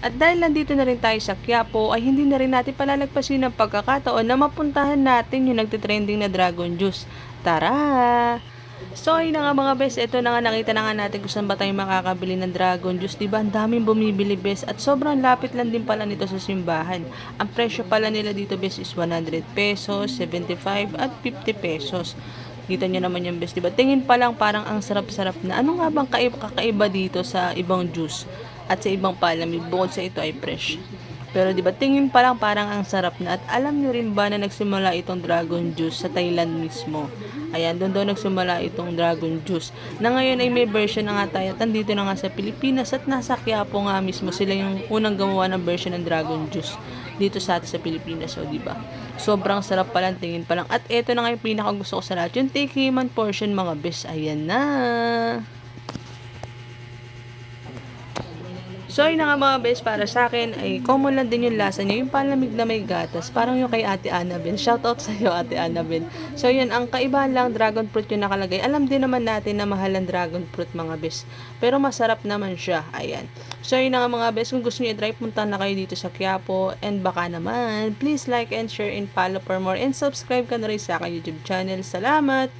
At dahil nandito na rin tayo sa Quiapo, ay hindi na rin natin palalagpasin ang pagkakataon na mapuntahan natin yung nagtitrending na Dragon Juice. Tara! So ayun na nga mga bes, ito na nga nakita na nga natin kung saan ba tayo makakabili ng Dragon Juice. Diba? Ang daming bumibili bes at sobrang lapit lang din pala nito sa simbahan. Ang presyo pala nila dito bes is 100 pesos, 75 at 50 pesos. Kita nyo naman yung best, diba? Tingin pa lang parang ang sarap-sarap na. Ano nga bang kaiba, kakaiba dito sa ibang juice at sa ibang palamig bukod sa ito ay fresh? Pero di ba tingin pa lang parang ang sarap na at alam niyo rin ba na nagsimula itong dragon juice sa Thailand mismo. Ayan, doon doon nagsimula itong dragon juice. Na ngayon ay may version na nga tayo at nandito na nga sa Pilipinas at nasa Quiapo nga mismo sila yung unang gumawa ng version ng dragon juice dito sa atin sa Pilipinas. So, di ba? Sobrang sarap pa lang, tingin pa lang. At eto na nga yung pinaka gusto ko sa lahat. Yung take man portion mga bes. Ayan na. So, yun na nga mga best para sa akin ay common lang din yung lasa niya. Yung palamig na may gatas. Parang yung kay Ate Annabel. Shout out sa iyo Ate Annabel. So, yun. Ang kaibahan lang, dragon fruit yung nakalagay. Alam din naman natin na mahal ang dragon fruit mga best. Pero masarap naman siya. Ayan. So, yun na nga mga best. Kung gusto niyo i-try, punta na kayo dito sa Quiapo. And baka naman, please like and share and follow for more. And subscribe ka na rin sa aking YouTube channel. Salamat!